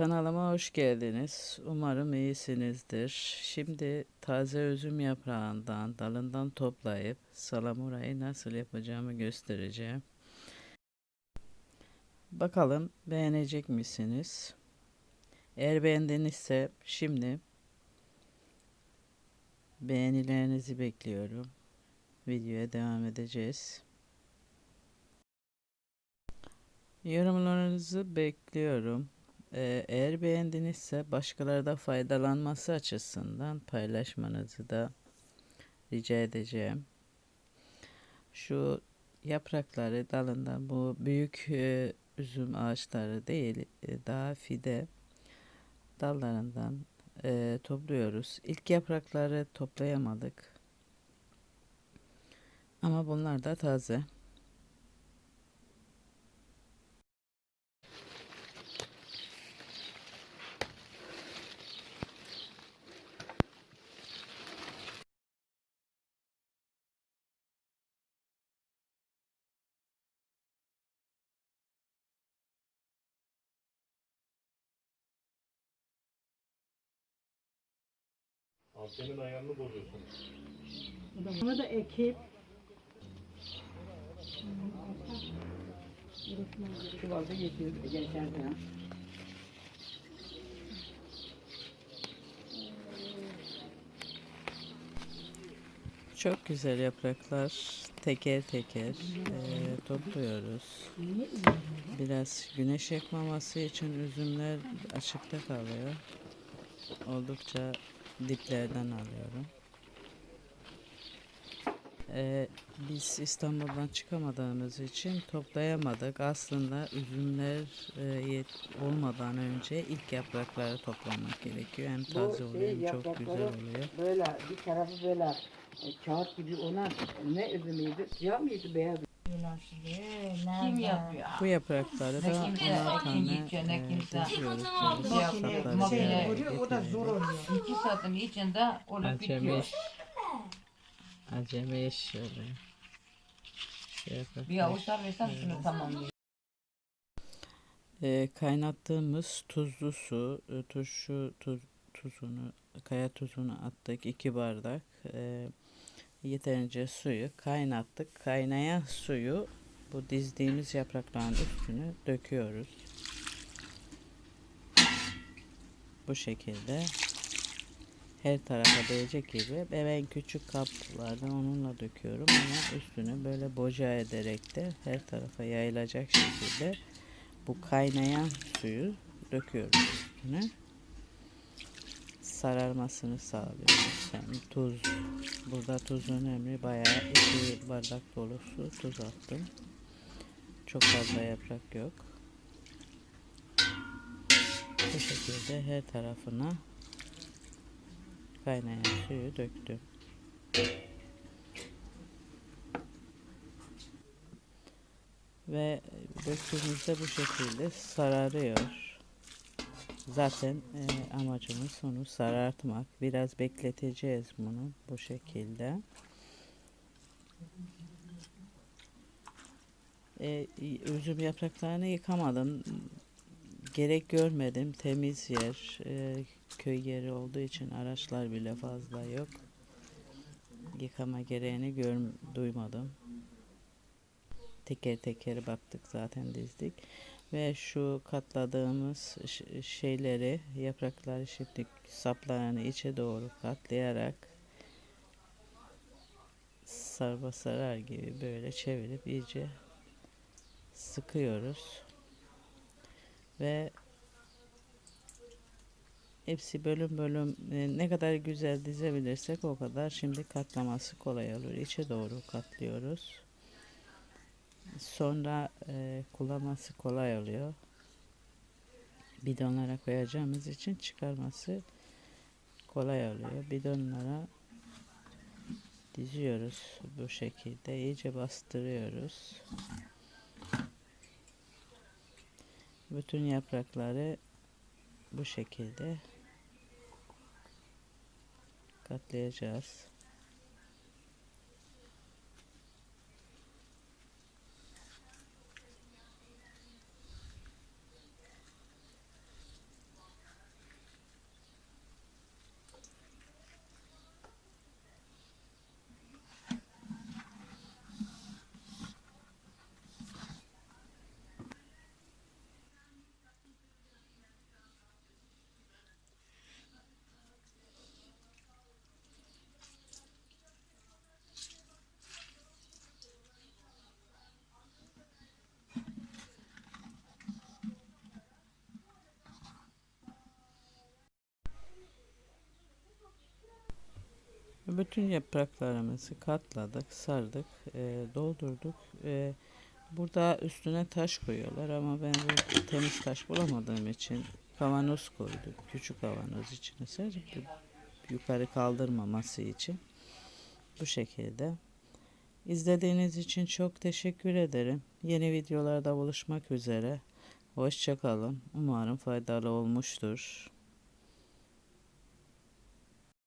Kanalıma hoş geldiniz. Umarım iyisinizdir. Şimdi taze üzüm yaprağından, dalından toplayıp salamurayı nasıl yapacağımı göstereceğim. Bakalım beğenecek misiniz? Eğer beğendinizse şimdi beğenilerinizi bekliyorum. Videoya devam edeceğiz. Yorumlarınızı bekliyorum. Ee, eğer beğendinizse başkaları da faydalanması açısından paylaşmanızı da rica edeceğim. Şu yaprakları dalından bu büyük e, üzüm ağaçları değil e, daha fide dallarından e, topluyoruz. İlk yaprakları toplayamadık. Ama bunlar da taze. Antenin ayarını bozuyorsun. Bunu da ekip Çuvalda getiriyor geçen sene. Çok güzel yapraklar. Teker teker eee, topluyoruz. Biraz güneş yakmaması için üzümler açıkta kalıyor. Oldukça diplerden alıyorum. Eee, biz İstanbul'dan çıkamadığımız için toplayamadık. Aslında üzümler eee, yet- olmadan önce ilk yaprakları toplamak gerekiyor. Hem taze şey, oluyor hem çok güzel oluyor. Böyle bir tarafı böyle e, kağıt gibi ona ne üzümüydü? Siyah mıydı beyaz? Kim yapıyor? Bu yaprakları da Ne kimse, 16 kim tane kimse. diziyoruz. Makine- Böyle sapları makine böyle vuruyor, o da zor oluyor. İki saatin içinde olup Acemi bitiyor. iş. Acemi iş oluyor. Şey yapar. Bir avuçlar versen şunu tamamlıyor. Ee, kaynattığımız tuzlu su, e, turşu tuz, tuzunu, kaya tuzunu attık iki bardak. Ee, yeterince suyu kaynattık. Kaynayan suyu bu dizdiğimiz yaprakların üstüne döküyoruz. Bu şekilde her tarafa değecek gibi ve ben küçük kaplardan onunla döküyorum ama üstüne böyle boca ederek de her tarafa yayılacak şekilde bu kaynayan suyu döküyoruz üstüne. Sararmasını sağlıyoruz. Yani tuz, burada tuz önemli. Bayağı iki bardak dolusu tuz attım. Çok fazla yaprak yok. Bu şekilde her tarafına kaynayan suyu döktüm. Ve döktüğümüzde bu şekilde sararıyor. Zaten e, amacımız onu sarartmak. Biraz bekleteceğiz bunu bu şekilde. E, üzüm yapraklarını yıkamadım. Gerek görmedim. Temiz yer. e, köy yeri olduğu için araçlar bile fazla yok. Yıkama gereğini gör, duymadım. Teker teker baktık zaten dizdik. Ve şu katladığımız şeyleri, yaprakları şimdi saplarını içe doğru katlayarak sarba sarar gibi böyle çevirip iyice sıkıyoruz. Ve hepsi bölüm bölüm e, ne kadar güzel dizebilirsek o kadar şimdi katlaması kolay olur. İçe doğru katlıyoruz. Sonra e, kullanması kolay oluyor. Bidonlara koyacağımız için çıkarması kolay oluyor. Bidonlara diziyoruz bu şekilde. iyice bastırıyoruz. Bütün yaprakları bu şekilde katlayacağız. Bütün yapraklarımızı katladık, sardık, e, doldurduk. E, burada üstüne taş koyuyorlar ama ben temiz taş bulamadığım için kavanoz koyduk. Küçük kavanoz içine sadece yukarı kaldırmaması için. Bu şekilde. İzlediğiniz için çok teşekkür ederim. Yeni videolarda buluşmak üzere. Hoşçakalın. Umarım faydalı olmuştur.